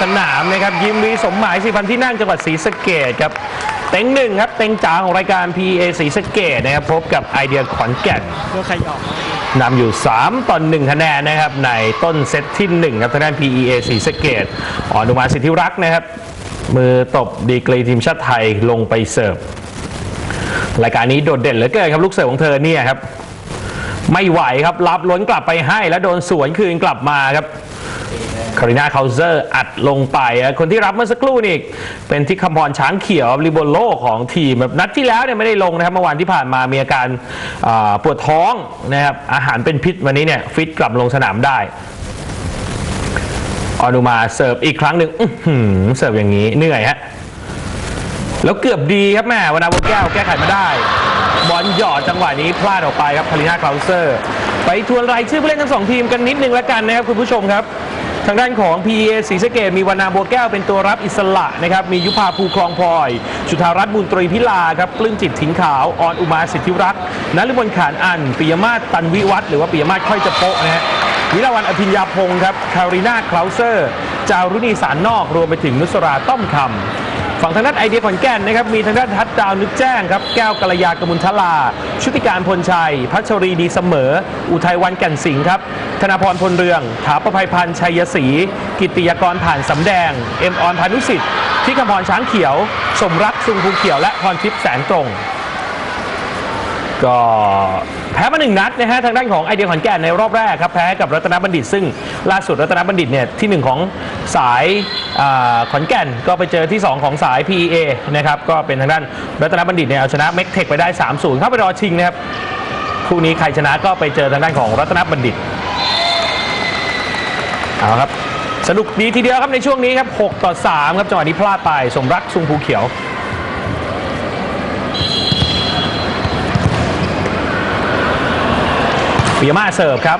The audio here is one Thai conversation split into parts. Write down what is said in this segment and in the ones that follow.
สนามนะครับยิมรีสมหมายสิพันที่นั่งจังหวัดศรีสะเกดครับเต็งหนึ่งครับเต็งจ๋าของรายการ PA ศรีสะเกดนะครับพบกับไอเดียขอนแก่นตัวใครออกมานำอยู่ 3ต่อ1คะแนนนะครับในต้นเซตที่ 1 ครับทางด้าน PEA ศรีสะเกดอ่อนอุมาสิทธิรักษ์นะครับ มือตบดีกรีทีมชาติไทยลงไปเสิร์ฟรายการนี้โดดเด่นเหลือเกินครับลูกเสิร์ฟของเธอเนี่ยครับ ไม่ไหวครับรับล้นกลับไปให้แล้วโดนสวนคืนกลับมาครับ คาริน่าเคาเซอร์อัดลงไปอะคนที่รับเมื่อสักครู่นี่เป็นที่คำพรช้างเขียวริโบโลของทีมแบบนัดที่แล้วเนี่ยไม่ได้ลงนะครับเมื่อวานที่ผ่านมามีอาการปวดท้องนะครับอาหารเป็นพิษวันนี้เนี่ยฟิตกลับลงสนามได้ออนุมาเสิร์ฟอีกครั้งหนึ่งเสิร์ฟอย่างนี้เหนื่อยฮะแล้วเกือบดีครับแม่วนาบัวแก้วแก้ไขมาได้ บอลหยอดจังหวะนี้พลาดออกไปครับคาริน่าคลาวเซอร์ ไปทวนรายชื่อผู้เล่นทั้งสองทีมกันนิดนึงแล้วกันนะครับคุณผู้ชมครับ ทางด้านของ PA ศรีสะเกดมีวนาบัวแก้วเป็นตัวรับอิสระนะครับ มียุพาภูคลองพลอย จุธารัตน์บุญตรีพิลาครับ ปลื้มจิตถิ่งขาว ออนอุมาสิทธิรักษ์นฤมลขานอันปิยมาศตันวิวัฒน์หรือว่าปิยมาศค่อยจะโปะนะฮะวิลาวันอภิญญาพงศ์ครับ คารินาคลาวเซอร์ จารุณีสารนอก รวมไปถึงนุสราต้อมคำ ฝั่งทางด้านไอเดียขอนแก่นนะครับมีทางด้านทัดดาวนึกแจ้งครับแก้วกัลยากมุลทลา ชุติการพลชัย พัชรีดีเสมอ อุทัยวันแก่นสิงห์ครับธนาพรพลเรือง ถาประภัยพันธ์ชัยศรีกิติยกรผ่านสำแดง เอ็มออนพานุสิทธิ์ที่คำพรช้างเขียว สมรักสุงภูเขียวและพรทิพย์แสนตรงก็แพ้มาหนึ่งนัดนะฮะทางด้านของไอเดียขอนแก่นในรอบแรกครับแพ้กับรัตนบัณฑิต ซึ่งล่าสุดรัตนบัณฑิตเนี่ยที่หนึ่งของสาย ขอนแก่นก็ไปเจอที่ 2 ของสาย PEA นะครับก็เป็นทางด้านรัตนบัณฑิตเนี่ยเอาชนะเม็กเทคไปได้ 3-0 เข้าไปรอชิงนะครับคู่นี้ใครชนะก็ไปเจอทางด้านของรัตนบัณฑิตเอาครับสนุกดีทีเดียวครับในช่วงนี้ครับ 6 ต่อ 3 ครับจังหวะนี้พลาดไป สมรักสุงภูเขียวปิยมาเสิร์ฟครับ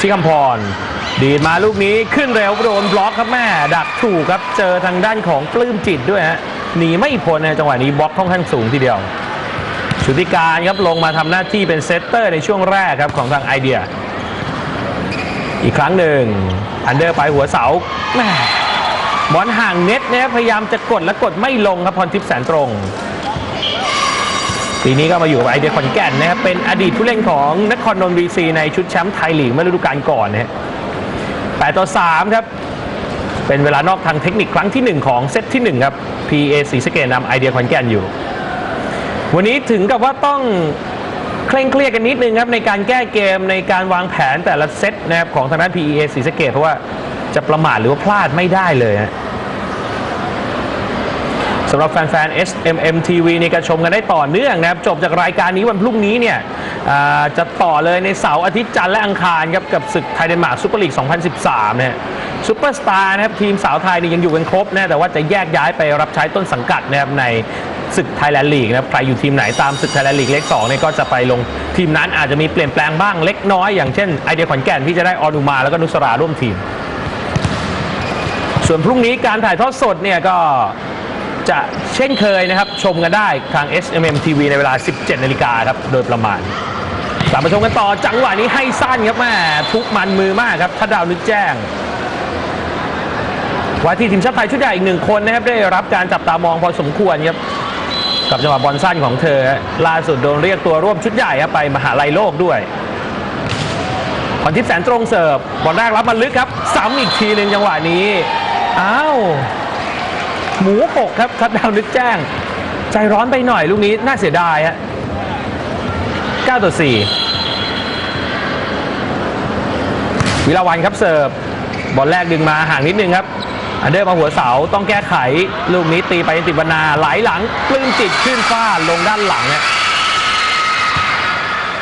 ที่คำพร ดีดมาลูกนี้ขึ้นเร็วโดนบล็อกครับแม่ดักถูกครับเจอทางด้านของปลื้มจิตด้วยฮะหนีไม่พ้นในจังหวะนี้บล็อกค่อนข้างสูงทีเดียวชุติการครับลงมาทำหน้าที่เป็นเซตเตอร์ในช่วงแรกครับของทางไอเดีย อีกครั้งหนึ่งอันเดอร์ไปหัวเสาแม่บอลห่างเน็ตนี่ยพยายามจะกดและกดไม่ลงครับพรทิพย์แสนตรงปีนี้ก็มาอยู่กับไอเดียขอนแก่นนะครับเป็นอดีตผู้เล่นของนครนนทบุรีในชุดแชมป์ไทยลีกเมื่อฤดูกาลก่อนนะฮะ 8 ต่อ 3 ครับ เป็นเวลานอกทางเทคนิคครั้งที่ 1 ของเซตที่ 1 ครับ PA สีสเกตนำไอเดียขอนแก่นอยู่ วันนี้ถึงกับว่าต้องเคร่งเครียดกันนิดนึงครับ ในการแก้เกมในการวางแผนแต่ละเซตนะครับของทางด้าน PA สีสเกตเพราะว่าจะประมาทหรือว่าพลาดไม่ได้เลยฮะสำหรับแฟนๆ SMM TV นี่ก็ชมกันได้ต่อเนื่องนะครับ จบจากรายการนี้วันพรุ่งนี้เนี่ย จะต่อเลยในเสาร์อาทิตย์จันทร์และอังคารครับกับศึกไทยเดนมาร์กซูเปอร์ลีก 2013 เนี่ยซูเปอร์สตาร์นะครับทีมสาวไทยนี่ยังอยู่กันครบนะแต่ว่าจะแยกย้ายไปรับใช้ต้นสังกัดนะครับในศึกไทยแลนด์ลีกนะครับใครอยู่ทีมไหนตามศึกไทยแลนด์ลีกเลข2เนี่ยก็จะไปลงทีมนั้นอาจจะมีเปลี่ยนแปลงบ้างเล็กน้อยอย่างเช่นไอเดียขอนแก่นที่จะได้ออนุมาแล้วก็นุสราร่วมทีม ส่วนพรุ่งนี้การถ่ายทอดสดเนี่ยก็ จะเช่นเคยนะครับ ชมกันได้ทาง SMM TV ในเวลา 17 นาฬิกาครับ โดยประมาณกลับมาชมกันต่อจังหวะนี้ให้สั้นครับแม่ทุกมันมือมากครับ ถ้าดาวนึกแจ้งว่าที่ทีมชาติไทยชุดใหญ่อีกหนึ่งคนนะครับได้รับการจับตามองพอสมควรครับกับจังหวะบอลสั้นของเธอ ล่าสุดโดนเรียกตัวร่วมชุดใหญ่ครับไปมหาลัยโลกด้วยพรทิพย์แสนตรงเสิร์ฟบอลแรกรับมาลึกครับซ้ำอีกทีหนึ่งจังหวะนี้อ้าว หมูหกครับทัดดาวนึกแจ้ง ใจร้อนไปหน่อยลูกนี้น่าเสียดายฮะ9ต่อ4วิลาวันครับเสิร์ฟบอลแรกดึงมาห่างนิดนึงครับอันเดอร์มาหัวเสาต้องแก้ไข ลูกนี้ตีไปติดบรรณาไหลหลังปลื้มจิตขึ้นฟ้าลงด้านหลังฮะ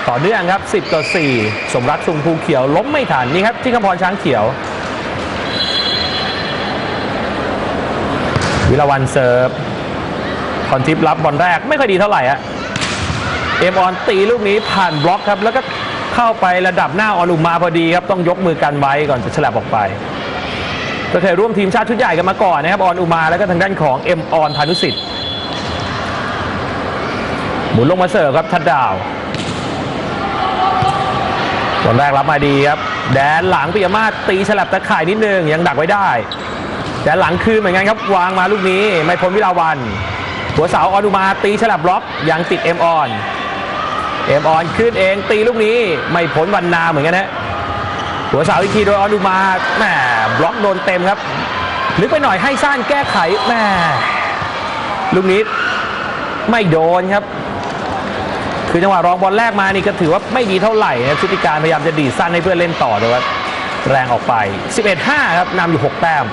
ต่อเนื่องครับ 10 ต่อ 4 สมรักสุงภูเขียวล้มไม่ทันนี่ครับที่คำพรช้างเขียว วิลาวันเซิร์ฟพรทิพย์รับบอลแรกไม่ค่อยดีเท่าไหร่อะเอมออนตีลูกนี้ผ่านบล็อกครับ แล้วก็เข้าไประดับหน้าออนุมาพอดีครับ ต้องยกมือกันไว้ก่อนจะฉลับออกไป ก็เคยร่วมทีมชาติชุดใหญ่กันมาก่อนนะครับออนอุมาแล้วก็ทางด้านของเอ็มออนพานุสิทธิ์หมุนลงมาเสิร์ฟครับทัดดาวบอลแรกรับมาดีครับ แดนหลังปิยมาศตีฉลับตะข่ายนิดนึงยังดักไว้ได้ แต่หลังคืนเหมือนกันครับวางมาลูกนี้ไม่พ้นวิลาวัน หัวเสาออนุมาตีฉลับบล็อกยังติดเอ็มออนเอ็มออนขึ้นเองตีลูกนี้ไม่พ้นวันนาเหมือนกันฮะหัวเสาอีกทีโดยออนุมาแหมบล็อกโดนเต็มครับลึกไปหน่อยให้สั้นแก้ไขแหมลูกนี้ไม่โดนครับ คือจังหวะรองบอลแรกมานี่ก็ถือว่าไม่ดีเท่าไหร่นะชุติการพยายามจะดีสั้นให้เพื่อนเล่นต่อแต่ว่าแรงออกไป 11-5 ครับนำอยู่ 6 แต้ม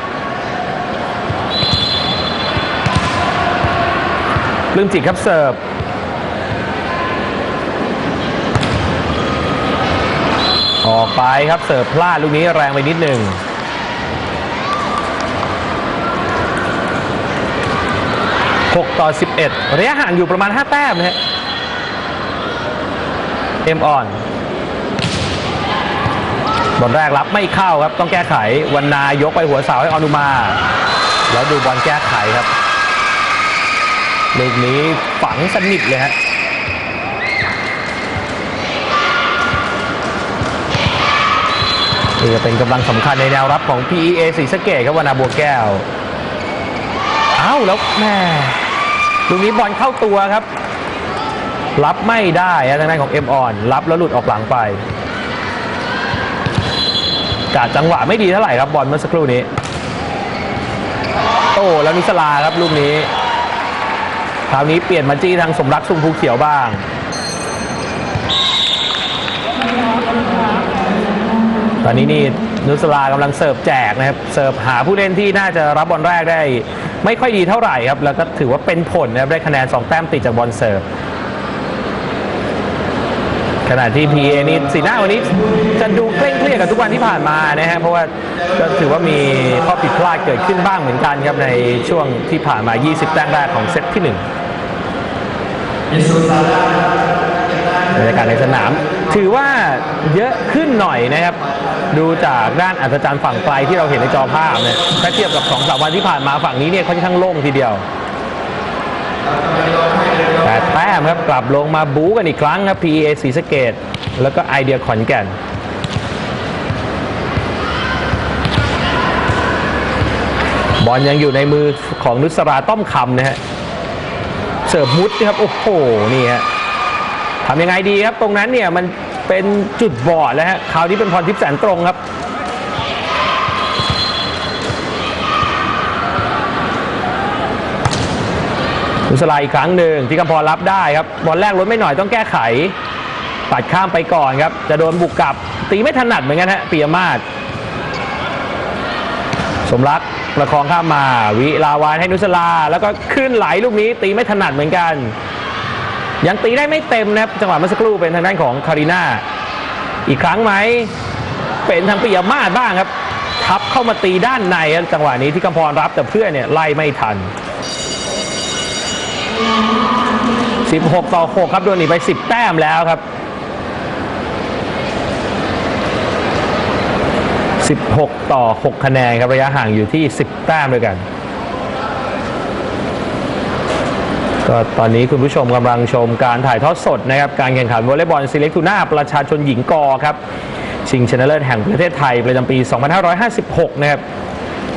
ปลื้มจิตครับเสิร์ฟออกไปครับเสิร์ฟพลาดลูกนี้แรงไปนิดหนึ่ง6ต่อ11ระยะห่างอยู่ประมาณ5แต้มนะฮะเอ็มอ่อนบอลแรกรับไม่เข้าครับ ต้องแก้ไขวันนายกไปหัวเสาให้ออนุมา แล้วดูบอลแก้ไขครับ ลูกนี้ฝังสนิทเลยฮะนี่ก็เป็นกำลังสำคัญในแนวรับของ PEA ศรีสเกดครับวานาบัวแก้ว เอ้าแล้วแม่ลูกนี้บอลเข้าตัวครับ รับไม่ได้ฮะทางด้านของเอ็มออนรับแล้วหลุดออกหลังไปกาดจังหวะไม่ดีเท่าไหร่ครับบอลเมื่อสักครู่นี้ โอ้แล้วนิสลาครับลูกนี้ คราวนี้เปลี่ยนมาจี้ทางสมรักสุมภูเขียวบ้าง ตอนนี้นี่นุสลากำลังเสิร์ฟแจกนะครับ เสิร์ฟหาผู้เล่นที่น่าจะรับบอลแรกได้ ไม่ค่อยดีเท่าไหร่ครับ แล้วก็ถือว่าเป็นผลนะครับได้คะแนน 2 แต้มติดจากบอลเสิร์ฟขณะที่ PA นี่สีหน้าวันนี้จะดูเคร่งเครียดกับทุกวันที่ผ่านมานะฮะเพราะว่าก็ถือว่ามีข้อผิดพลาดเกิดขึ้นบ้างเหมือนกันครับในช่วงที่ผ่านมา 20 แต้มแรกของเซตที่ 1 บรรยากาศในสนาม ถือว่าเยอะขึ้นหน่อยนะครับ ดูจากด้านอัศจรรย์ฝั่งไกลที่เราเห็นในจอภาพเนี่ยถ้าเทียบกับ2องสาวันที่ผ่านมาฝั่งนี้เนี่ยค่อนข้างโล่งทีเดียวแต่แต้มครับกลับลงมาบู๊กันอีกครั้งครับ PEA ศรีสะเกดแล้วก็ไอเดียขอนแก่นบอลยังอยู่ในมือของนุสราต้อมคำนะฮะ เสิร์ฟมุดนะครับโอ้โหนี่ฮะทำยังไงดีครับ ตรงนั้นเนี่ยมันเป็นจุดบอดแล้วฮะคราวนี้เป็นพรทิพย์แสนตรงครับนุสลาอีกครั้งหนึ่งที่กำพรรับได้ครับบอลแรกลดไม่หน่อยต้องแก้ไข ปัดข้ามไปก่อนครับ จะโดนบุกกลับ ตีไม่ถนัดเหมือนกันฮะปียมาศสมรัก ประคองข้ามมา วิลาวานให้นุสลา แล้วก็ขึ้นไหลลูกนี้ตีไม่ถนัดเหมือนกัน ยังตีได้ไม่เต็มนะครับ จังหวะเมื่อสักครู่เป็นทางด้านของคาริน่า อีกครั้งไหม เป็นทางปิยมาศบ้างครับทับเข้ามาตีด้านในครับจังหวะนี้ที่กำพรรับแต่เพื่อนเนี่ยไล่ไม่ทัน 16 ต่อ 6 ครับโดนหนีไป 10 แต้มแล้วครับ 16 ต่อ 6 คะแนนครับระยะห่างอยู่ที่ 10 แต้มด้วยกัน ก็ตอนนี้คุณผู้ชมกำลังชมการถ่ายทอดสดนะครับ การแข่งขันวอลเลย์บอลซีเล็กทูน่าประชาชนหญิงกอครับ ชิงชนะเลิศแห่งประเทศไทยประจำปี 2556 นะครับ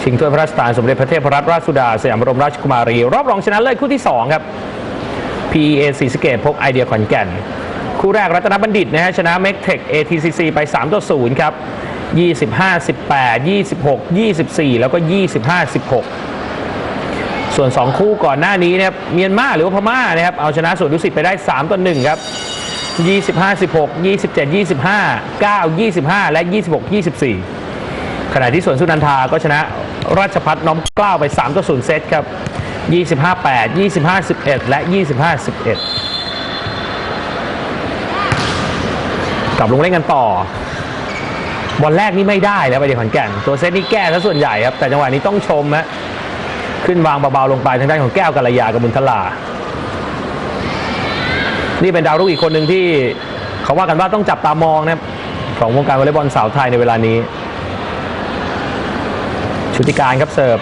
ชิงถ้วยพระราชทานสมเด็จพระเทพรัตนราชสุดาสยามบรมราชกุมารี รอบรองชนะเลิศคู่ที่ 2 ครับ PEA ศรีสเกดพบไอเดียขอนแก่น คู่แรกรัตนบัณฑิตนะฮะชนะเมกเทค ATCC ไป 3 ต่อ 0 ครับ 25 18 26 24 แล้วก็ 25 16 ส่วน 2 คู่ก่อนหน้านี้นะครับเมียนมาหรือว่าพม่านะครับเอาชนะส่วนดุสิตไปได้ 3ต่อ1ครับ 25 16 27 25 9 25 และ 26 24 ขณะที่ส่วนสุนันทาก็ชนะราชพัฒน้อมกล้าวไป3ต่อ0เซตครับ 25 8 25 11 และ 25 11กลับลงเล่นกันต่อ บอลแรกนี่ไม่ได้แล้วไปเดียขอนแก่น ตัวเซตนี่แก้ซะส่วนใหญ่ครับ แต่จังหวะนี้ต้องชมฮะขึ้นวางเบาๆลงไปทางด้านของแก้วกัลยากับบุญทลา นี่เป็นดาวรุ่งอีกคนหนึ่งที่เขาว่ากันว่าต้องจับตามองนะของวงการวอลเลย์บอลสาวไทยในเวลานี้ ชุติการครับเสิร์ฟ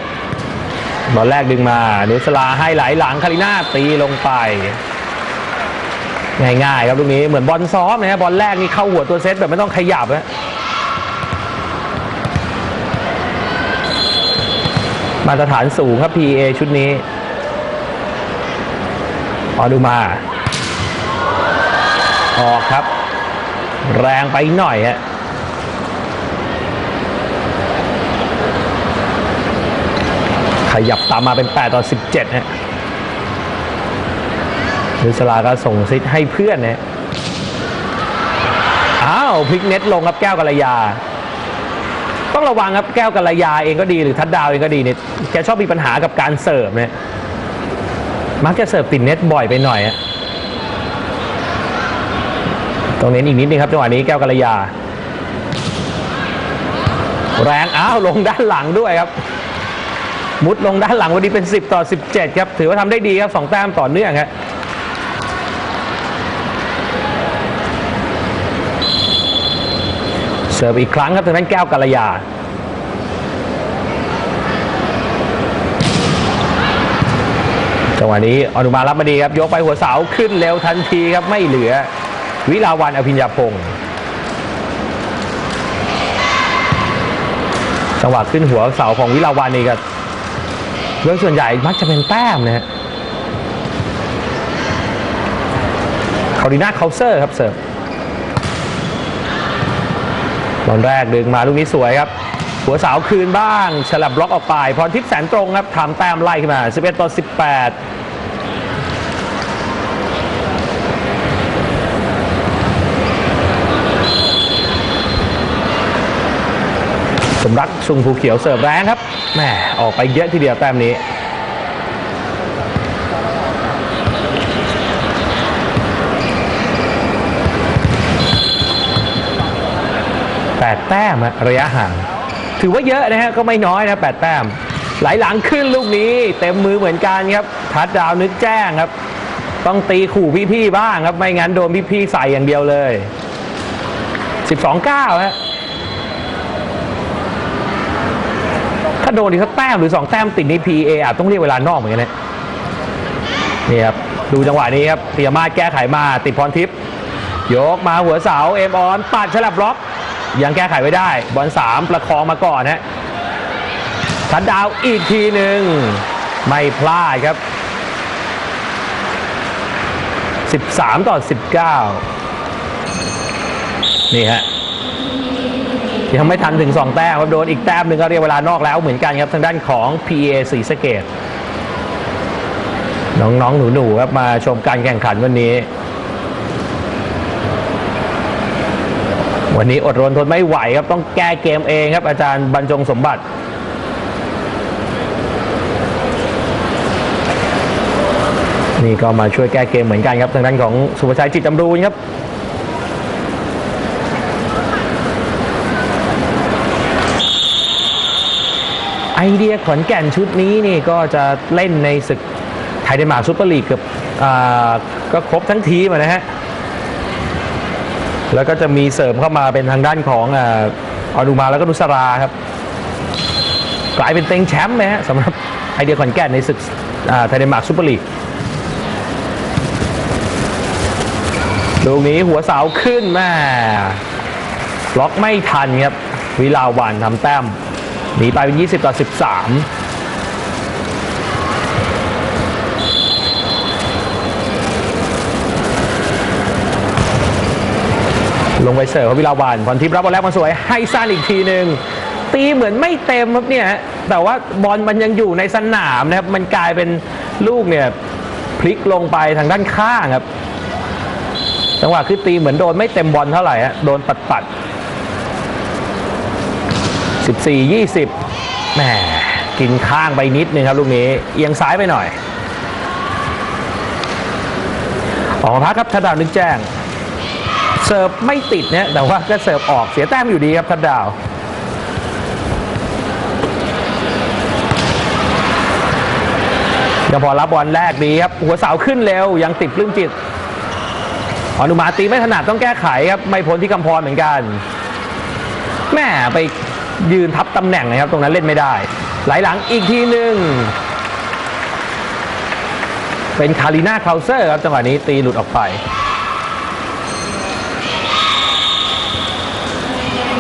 บอลแรกดึงมานุสลาให้ไหลหลังคาริน่าตีลงไปง่ายๆครับลูกนี้เหมือนบอลซ้อมนะบอลแรกนี่เข้าหัวตัวเซตแบบไม่ต้องขยับนะ มาตรฐานสูงครับ PA ชุดนี้อดูมา ออกครับ แรงไปหน่อยฮะขยับตามมาเป็น 8 ต่อ 17ฮะนุสลาก็ส่งซิทให้เพื่อนนะอ้าว พลิกเน็ตลงครับแก้วกัลยา ต้องระวังครับแก้วกัลยาเองก็ดีหรือทัดดาวเองก็ดีเนี่ยแกชอบมีปัญหากับการเสิร์ฟเนี่ยมักจะเสิร์ฟติดเน็ตบ่อยไปหน่อยอะตรงนี้อีกนิดนึงครับจังหวะนี้แก้วกัลยา แรงอ้าวลงด้านหลังด้วยครับ มุดลงด้านหลังวันนี้เป็น 10 ต่อ 17 ครับ ถือว่าทำได้ดีครับ 2 แต้มต่อเนื่องครับ เสิร์ฟอีกครั้งครับทางด้นแก้วกัลยา จังหวะนี้อนุมารับมาดีครับ ยกไปหัวเสาขึ้นเร็วทันทีครับ ไม่เหลือ วิลาวันอภิญญาพงศ์จังหวะขึ้นหัวเสาของวิลาวันนี่ก็โดยส่วนใหญ่มักจะเป็นแต้มนะฮะคาริน่าเคาเซอร์ครับเสิร์ฟ ตอนแรกดึงมาลูกนี้สวยครับ หัวเสาคืนบ้างฉลับบล็อกออกไป พรทิพย์แสนตรงครับทำแต้มไล่ขึ้นมา 11 ต่อ 18สมรักชุงภูเขียวเสิร์ฟแรงครับแหมออกไปเยอะทีเดียวแต้มนี้ แปดแต้มอะระยะห่าง ถือว่าเยอะนะฮะก็ไม่น้อยนะแปดแต้ม ไหลหลังขึ้นลูกนี้เต็มมือเหมือนกันครับทัดดาวนึกแจ้งครับ ต้องตีขู่พี่ๆบ้างครับ ไม่งั้นโดนพี่ๆใส่อย่างเดียวเลย 12-9ฮะถ้าโดนอีกสักแต้มหรือสองแต้มติดนี่ PA อาจต้องเรียกเวลานอกเหมือนกันนะนี่ครับดูจังหวะนี้ครับเตียมาแก้ไขมาติดพรทิพย์ยกมาหัวเสาเอมออนปัดฉลับบล็อก ยังแก้ไขไม่ได้ บอลสามประคองมาก่อนฮะทัดดาวอีกทีหนึ่งไม่พลาดครับ 13 ต่อ 19 นี่ฮะยังไม่ทันถึง 2 แต้มครับโดนอีกแต้มหนึ่งก็เรียกเวลานอกแล้วเหมือนกันครับทางด้านของ PA สีสะเกต น้องๆ หนูๆครับมาชมการแข่งขันวันนี้ วันนี้อดรนทนไม่ไหวครับต้องแก้เกมเองครับ อาจารย์บรรจงสมบัตินี่ก็มาช่วยแก้เกมเหมือนกันครับทางด้านของสุภชัยจิตจำรูนครับ ไอเดียขอนแก่นชุดนี้นี่ก็จะเล่นในศึกไทยเดนมาร์กซูเปอร์ลีกเกือบก็ครบทั้งทีมนะฮะ แล้วก็จะมีเสริมเข้ามาเป็นทางด้านของออนุมาแล้วก็นุสราครับ กลายเป็นเต็งแชมป์นะฮะสำหรับไอเดียขอนแก่นในศึกอ่าไทยเดนมาร์กซูเปอร์ลีกลูกนี้หัวเสาขึ้นแม่ล็อกไม่ทันครับ วิลาวันทำแต้มหนีไปเป็น 20 ต่อ 13 ลงไปเสิร์ฟครับวิลาวันพรทิพย์รับบอลแรกมาสวยให้สั้นอีกทีหนึ่งตีเหมือนไม่เต็มครับเนี่ยแต่ว่าบอลมันยังอยู่ในสนามนะครับมันกลายเป็นลูกเนี่ยพลิกลงไปทางด้านข้างครับจังหวะคือตีเหมือนโดนไม่เต็มบอลเท่าไหร่ฮะโดนปัดปัด14 20แหมกินข้างไปนิดนึงครับลูกนี้เอียงซ้ายไปหน่อย ออกพักครับทัดดาวนึกแจ้ง เสิร์ฟไม่ติดเนี่ยแต่ว่าก็เสิร์ฟออกเสียแต้มอยู่ดีครับทัดดาวยังพอรับบอลแรกดีครับ หัวเสาขึ้นเร็ว ยังติดปลื้มจิตอนุมาตีไม่ถนัดต้องแก้ไขครับ ไม่พ้นที่กำพรเหมือนกัน แม่ไปยืนทับตำแหน่งนะครับ ตรงนั้นเล่นไม่ได้ ไหลหลังอีกทีหนึ่งเป็นคาริน่าเคาเซอร์ครับจังหวะนี้ตีหลุดออกไป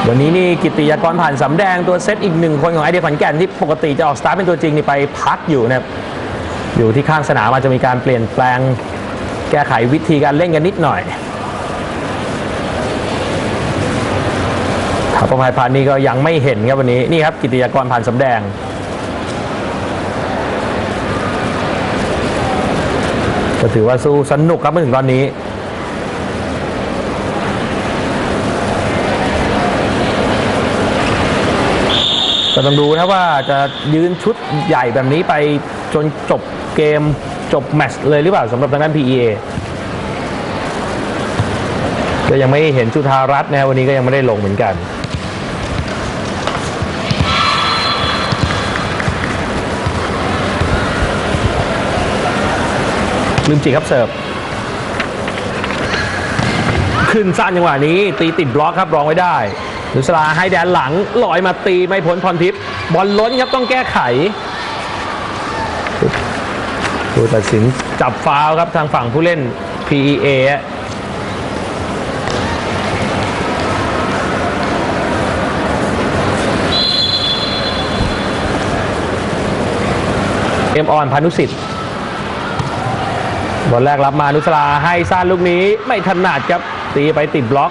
วันนี้นี่กิติยากรผ่านสำแดงตัวเซตอีกหนึ่งคนของไอเดียขอนแก่นที่ปกติจะออกสตาร์ทเป็นตัวจริงนี่ไปพักอยู่นะครับอยู่ที่ข้างสนามอาจจะมีการเปลี่ยนแปลงแก้ไขวิธีการเล่นกันนิดหน่อยทัพพายพานนี่ก็ยังไม่เห็นครับวันนี้นี่ครับกิตติยากรผ่านสำแดงก็ถือว่าสู้สนุกครับมาถึงตอนนี้ ก็ต้องดูนะว่าจะยืนชุดใหญ่แบบนี้ไปจนจบเกมจบแมตช์เลยหรือเปล่าสำหรับทางด้าน PEA ก็ยังไม่เห็นจุธารัตน์นะวันนี้ก็ยังไม่ได้ลงเหมือนกันลืมจิครับเสิร์ฟขึ้นสั้นจังหวะนี้ ตีติดบล็อกครับรองไว้ได้ นุสลาให้แดนหลังลอยมาตีไม่พ้นพรทิพย์บอลล้นครับต้องแก้ไขผู้ตัดสินจับฟาวครับทางฝั่งผู้เล่น PEA เอ็มออนพานุสิทธิ์บอลแรกรับมานุสลาให้สั้นลูกนี้ไม่ถนัดครับตีไปติดบล็อก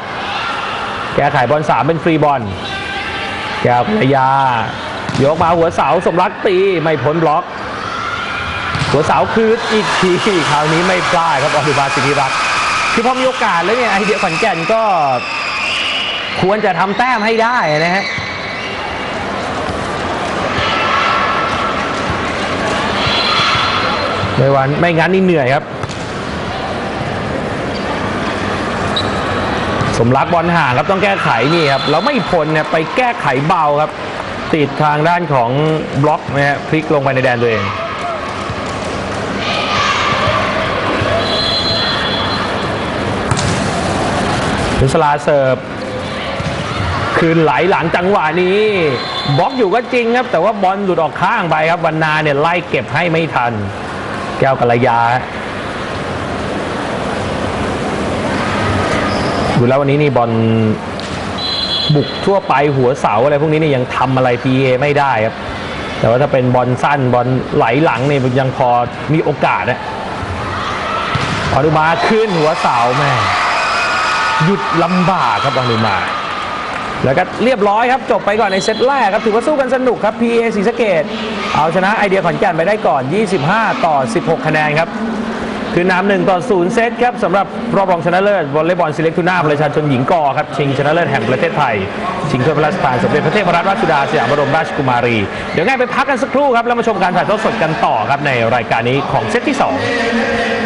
แก้ไขบอลสามเป็นฟรีบอลแก้วพยายกมาหัวเสาสมรักตีไม่พ้นบล็อก หัวเสาคืนอีกทีคราวนี้ไม่พลาดครับอภิบาสิทธิรักษ์คือพอมีโอกาสแล้วเนี่ยไอเดียขอนแก่นก็ควรจะทำแต้มให้ได้นะฮะไม่วันไม่งั้นนี่เหนื่อยครับ สมรักบอลห่างครับต้องแก้ไขนี่ครับแล้วไม่พ้นเนี่ยไปแก้ไขเบาครับ ติดทางด้านของบล็อกนะฮะพลิกลงไปในแดนตัวเองนุสลาเสิร์ฟคืนไหลหลังจังหวะนี้บล็อกอยู่ก็จริงครับ แต่ว่าบอลหลุดออกข้างไปครับวันนาเนี่ยไล่เก็บให้ไม่ทัน แก้วกัลยา ดูแล้ววันนี้นี่บอลบุกทั่วไปหัวเสาอะไรพวกนี้นี่ยังทำอะไร PA ไม่ได้ครับ แต่ว่าถ้าเป็นบอลสั้นบอลไหลหลังเนี่ยยังพอมีโอกาสนะอนุมาขึ้นหัวเสาแม่หยุดลำบากครับอนุมา แล้วก็เรียบร้อยครับจบไปก่อนในเซตแรกครับถือว่าสู้กันสนุกครับ PA ศรีสะเกดเอาชนะไอเดียขอนแก่นไปได้ก่อน 25 ต่อ 16 คะแนนครับ ขึ้นน้ำหนึ่งต่อศูนย์เซตครับสำหรับรอบรองชนะเลิศวอลเลย์บอลซีเล็กทูน่าประชาชนหญิงกอครับชิงชนะเลิศแห่งประเทศไทย ชิงถ้วยพระราชทานสมเด็จพระเทพรัตนราชสุดาสยามบรมราชกุมารี เดี๋ยวง่ายไปพักกันสักครู่ครับแล้วมาชมการถ่ายทอดสดกันต่อครับในรายการนี้ของเซตที่ 2